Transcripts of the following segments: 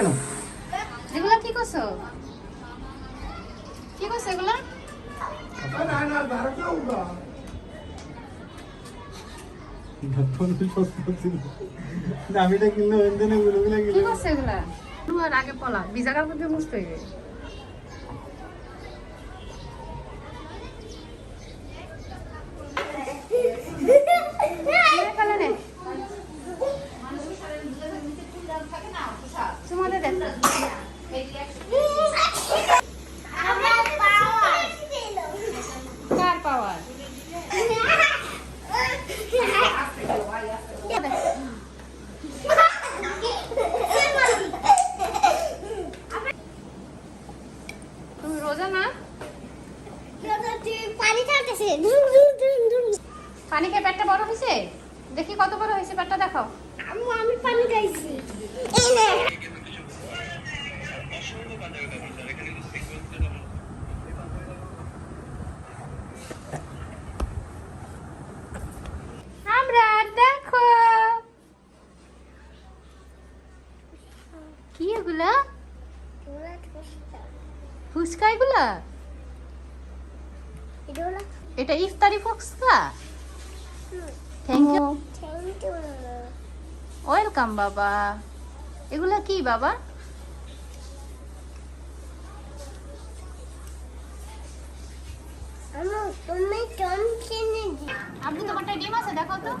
কেন? এগুলা কি করছ? কি করছ এগুলা? দামিটা কিনলে কি করছ এগুলা? আগে পলা বিজাগার মধ্যে মুছতে হইবে নে, ফেলে নে। চুমা দে দে। কার পাওয়ার তুমি রোজা না পানি ধুম পানি খেয়ে পেটটা বড় হয়েছে? দেখি কত বড় হয়েছে পেটটা আম্মু আমি পানি খাইছি। এই নে। আমরা দেখো। কি এগুলা? ফুচকা এগুলা? এটা এটা ইফতারি ফুচকা থ্যাংক ইউ ওয়েলকাম বাবা। এগুলা কি বাবা? আপনি তোমারটা ডিম আছে দেখো তো।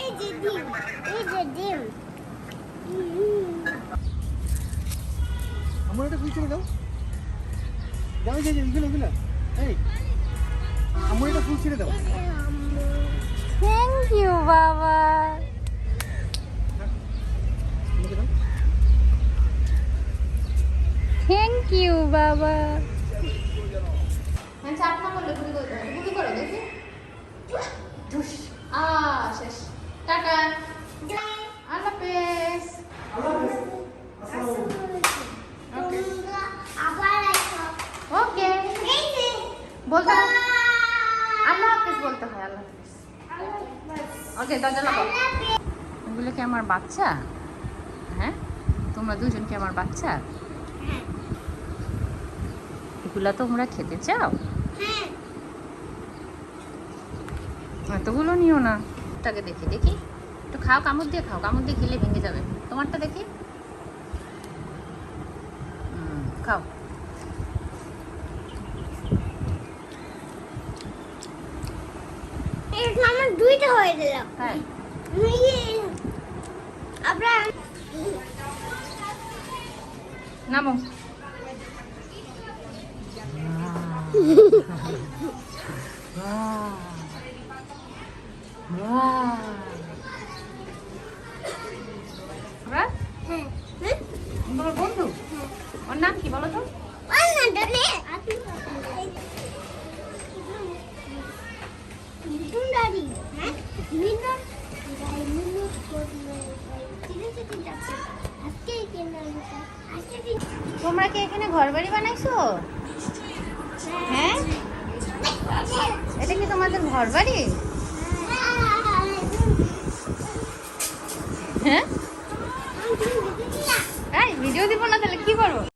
এই যে ডিম এই যে ডিম। আমার একটা ফুল ছেড়ে দাও দাও যে এগুলো এগুলো এই আমার একটা ফুল ছেড়ে দাও। থ্যাংক ইউ বাবা। থ্যাংক ইউ বাবা। হ্যাঁ চাপ না করলে গুলি করতে হবে গুলি করো দেখি ধুস আ শেষ টাটা আল্লাহ হাফেজ আবার একটা ওকে এই যে বলতে হয় আল্লাহ হাফেজ বলতে হয় আল্লাহ ওকে দরজা লাগাও এগুলো কি আমার বাচ্চা? হ্যাঁ? তোমরা দুজন কি আমার বাচ্চা? এগুলা তোমরা খেতে চাও? হ্যাঁ। এতগুলো নিও না। তাকে দেখি দেখি। একটু খাও কামড় দিয়ে খাও কামড় দিয়ে খেলে ভেঙে যাবে। তোমারটা দেখি। হুম, খাও এটা আমার দুইটা হয়ে গেল হ্যাঁ। আপনার নামো। এবার তোমরা কি এখানে ঘর বাড়ি বানাইছো? হ্যাঁ। এটা কি তোমাদের ঘর বাড়ি